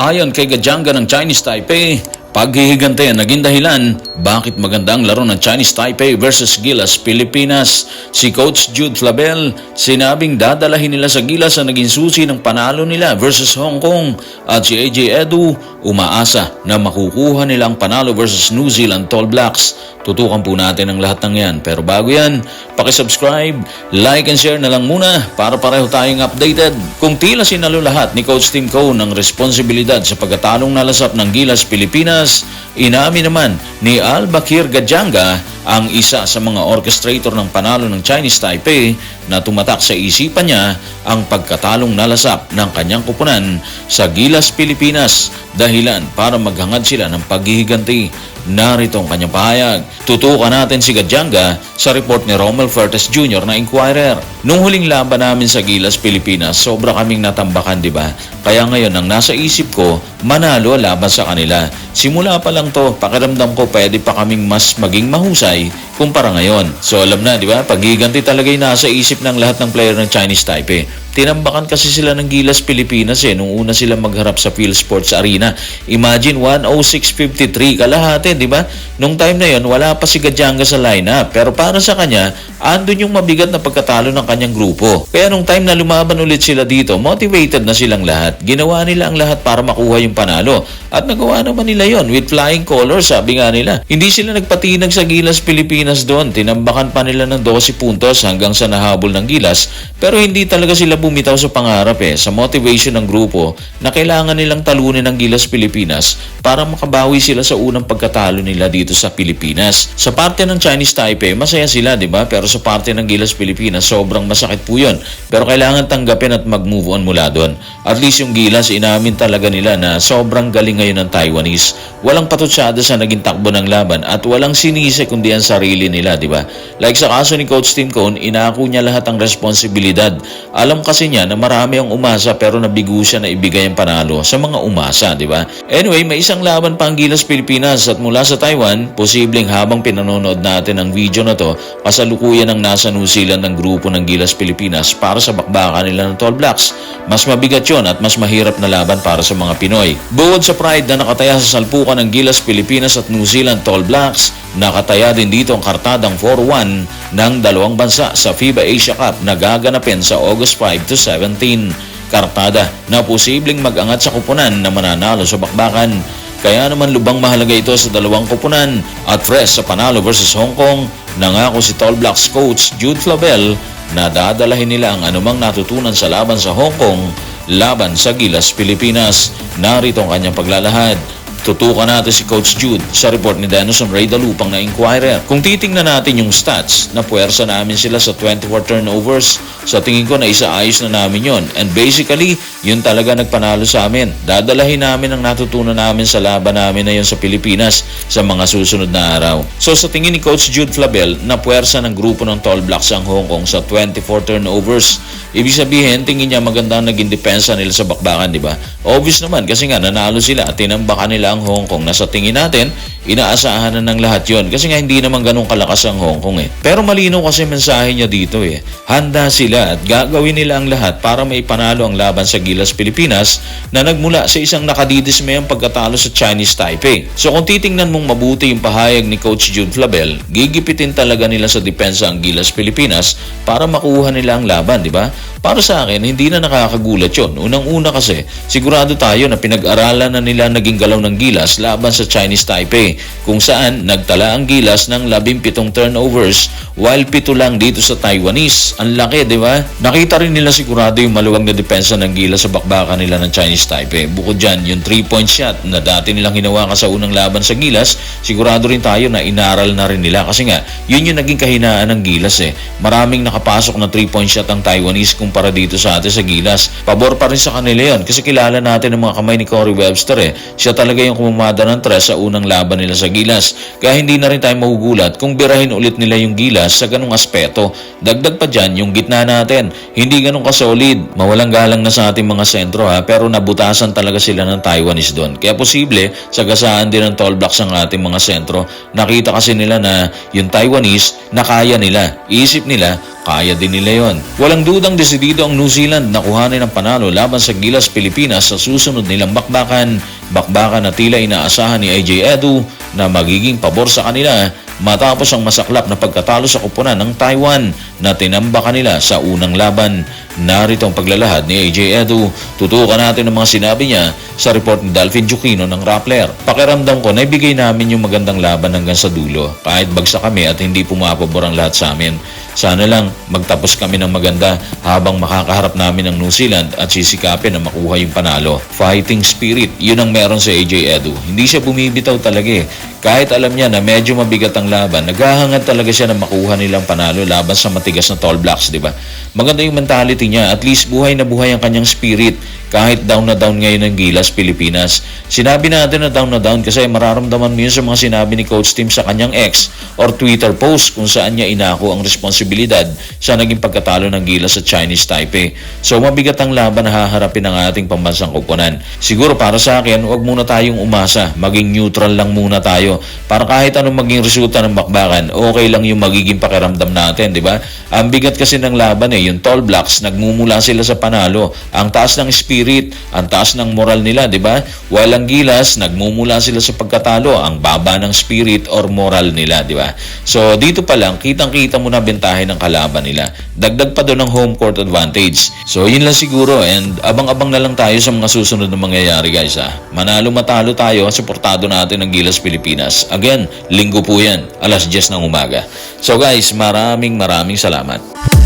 Ayon kay Gajanga ng Chinese Taipei, paghihiganti ang naging dahilan bakit maganda ang laro ng Chinese Taipei versus Gilas Pilipinas. Si Coach Jude Flabel sinabing dadalahin nila sa Gilas ang naging susi ng panalo nila versus Hong Kong at si AJ Edu umaasa na makukuha nila ang panalo versus New Zealand Tall Blacks. Tutukan po natin ang lahat ng yan. Pero bago yan, pakisubscribe, like and share na lang muna para pareho tayong updated. Kung tila sinalo lahat ni Coach Tim Coe ng responsibilidad sa pagkatalong nalasap ng Gilas Pilipinas, inamin naman ni Al Bakir Gajanga ang isa sa mga orchestrator ng panalo ng Chinese Taipei na tumatak sa isipan niya ang pagkatalong nalasap ng kanyang kupunan sa Gilas Pilipinas dahilan para maghangad sila ng paghihiganti. Narito ang kanyang pahayag. Tutukan natin si Gadjanga sa report ni Romel Fertes Jr. na Inquirer. Nung huling laban namin sa Gilas, Pilipinas, sobra kaming natambakan, di ba? Kaya ngayon, ang nasa isip ko, manalo laban sa kanila. Simula pa lang to, pakiramdam ko pwede pa kaming mas maging mahusay kumpara ngayon. So alam na, di ba? Paghiganti talaga yung nasa isip ng lahat ng player ng Chinese Taipei. Tinambakan kasi sila ng Gilas Pilipinas eh nung una sila magharap sa Phil Sports Arena. Imagine 106.53 kalahati, di ba? Nung time na yon wala pa si Gadjanga sa lineup. Pero para sa kanya, andun yung mabigat na pagkatalo ng kanyang grupo. Kaya nung time na lumaban ulit sila dito, motivated na silang lahat. Ginawa nila ang lahat para makuha yung panalo. At nagawa naman nila yon with flying colors, sabi nga nila. Hindi sila nagpatinag sa Gilas Pilipinas doon. Tinambakan pa nila ng 12 puntos hanggang sa nahabol ng Gilas. Pero hindi talaga sila bumitaw sa pangarap eh, sa motivation ng grupo na kailangan nilang talunin ng Gilas Pilipinas para makabawi sila sa unang pagkatalo nila dito sa Pilipinas. Sa parte ng Chinese Taipei, masaya sila, di ba? Pero sa parte ng Gilas Pilipinas, sobrang masakit po yun. Pero kailangan tanggapin at mag-move on mula doon. At least yung Gilas, inamin talaga nila na sobrang galing ngayon ng Taiwanese. Walang patutsada sa naging takbo ng laban at walang sinisi kundi ang sarili nila, di ba? Like sa kaso ni Coach Tim Cone, inako niya lahat ang responsibilidad. Alam kasi niya na marami ang umasa pero nabigo siya na ibigay ang panalo sa mga umasa, di ba? Anyway, may isang laban pa ang Gilas Pilipinas at mula sa Taiwan, posibleng habang pinanonood natin ang video na to, kasalukuyan ang nasa New Zealand ng grupo ng Gilas Pilipinas para sa bakbakan nila ng Tall Blacks. Mas mabigat yon at mas mahirap na laban para sa mga Pinoy. Bukod sa pride na nakataya sa salpukan ng Gilas Pilipinas at New Zealand Tall Blacks, nakataya din dito ang kartadang 4-1 ng dalawang bansa sa FIBA Asia Cup na gaganapin sa August 5 to 17 kartada na posibleng mag-angat sa kupunan na mananalo sa bakbakan. Kaya naman lubang mahalaga ito sa dalawang kupunan at fresh sa panalo versus Hong Kong, nangako si Tall Blacks coach Jude Flavel na dadalahin nila ang anumang natutunan sa laban sa Hong Kong laban sa Gilas, Pilipinas. Narito ang kanyang paglalahad. Tutukan natin si Coach Jude sa report ni Denison Ray Dalupang na Inquirer. Kung titingnan natin yung stats, na puwersa namin sila sa 24 turnovers, sa tingin ko na isaayos na namin yon. And basically, yun talaga nagpanalo sa amin. Dadalahin namin ang natutunan namin sa laban namin na yun sa Pilipinas sa mga susunod na araw. So sa tingin ni Coach Jude Flabel, na puwersa ng grupo ng Tall Blacks ang Hong Kong sa 24 turnovers. Ibig sabihin, tingin niya maganda ang naging depensa nila sa bakbakan, di ba? Obvious naman kasi nga nanalo sila at tinambakan nila ang Hong Kong na sa tingin natin, inaasahan na ng lahat yon kasi nga hindi naman ganun kalakas ang Hong Kong eh. Pero malinaw kasi mensahe niya dito eh. Handa sila at gagawin nila ang lahat para may panalo ang laban sa Gilas Pilipinas na nagmula sa isang nakadidismayang pagkatalo sa Chinese Taipei. So kung titingnan mong mabuti yung pahayag ni Coach Jude Flabel, gigipitin talaga nila sa depensa ang Gilas Pilipinas para makuha nila ang laban, di ba? Para sa akin, hindi na nakakagulat yon. Unang-una kasi, sigurado tayo na pinag-aralan na nila naging galaw ng Gilas laban sa Chinese Taipei, kung saan nagtala ang Gilas ng 17 turnovers while pito lang dito sa Taiwanese. Ang laki, di ba? Nakita rin nila sigurado yung maluwag na depensa ng Gilas sa bakbakan nila ng Chinese Taipei. Bukod dyan, yung 3-point shot na dati nilang hinawakan sa unang laban sa Gilas, sigurado rin tayo na inaral na rin nila kasi nga, yun yung naging kahinaan ng Gilas eh. Maraming nakapasok na 3-point shot ang Taiwanese kumpara dito sa atin sa Gilas. Pabor pa rin sa kanila yon kasi kilala natin ang mga kamay ni Corey Webster eh. Siya talaga yung kumumada ng tres sa unang laban nila sa Gilas. Kaya hindi na rin tayo magugulat kung birahin ulit nila yung Gilas sa ganung aspeto. Dagdag pa dyan yung gitna natin. Hindi ganun kasolid. Mawalang galang na sa ating mga sentro ha pero nabutasan talaga sila ng Taiwanese doon. Kaya posible sagasaan din ng tall blocks ang ating mga sentro. Nakita kasi nila na yung Taiwanese na kaya nila. Iisip nila kaya din nila yon. Walang dudang desidido ang New Zealand na kuhanin ang panalo laban sa Gilas Pilipinas sa susunod nilang bakbakan. Bakbakan na tila inaasahan ni AJ Edu na magiging pabor sa kanila matapos ang masaklap na pagkatalo sa kupunan ng Taiwan na tinambakan nila sa unang laban. Narito ang paglalahad ni AJ Edu. Tutukan natin ang mga sinabi niya sa report ni Dalvin Juquino ng Rappler. Pakiramdam ko, naibigay namin yung magandang laban hanggang sa dulo. Kahit bagsak kami at hindi pumapabor ang lahat sa amin. Sana lang magtapos kami ng maganda habang makakaharap namin ng New Zealand at sisikapin na makuha yung panalo. Fighting spirit, yun ang meron sa AJ Edu. Hindi siya bumibitaw talaga eh. Kahit alam niya na medyo mabigat ang laban, naghahangad talaga siya na makuha nilang panalo laban sa matigas na tall blocks, di ba? Maganda yung mentality niya. At least buhay na buhay ang kanyang spirit kahit down na down ngayon ng Gilas, Pilipinas. Sinabi natin na down na down kasi mararamdaman mo yun sa mga sinabi ni Coach Tim sa kanyang ex or Twitter post kung saan niya inako ang responsibilidad sa naging pagkatalo ng Gilas sa Chinese Taipei. So mabigat ang laban na haharapin ng ating pambansang kupunan. Siguro para sa akin, huwag muna tayong umasa. Maging neutral lang muna tayo. Para kahit anong maging resulta ng bakbakan, okay lang yung magiging pakiramdam natin, di ba? Ang bigat kasi ng laban eh, yung tall blocks, nagmumula sila sa panalo. Ang taas ng spirit, ang taas ng moral nila, di ba? Walang gilas, nagmumula sila sa pagkatalo, ang baba ng spirit or moral nila, di ba? So dito pa lang, kitang-kita mo na bentahe ng kalaban nila. Dagdag pa doon ng home court advantage. So yun lang siguro and abang-abang na lang tayo sa mga susunod na mangyayari guys ha. Manalo matalo tayo, suportado natin ng Gilas Pilipinas. Again, linggo po yan, alas 10 ng umaga. So guys, maraming maraming salamat.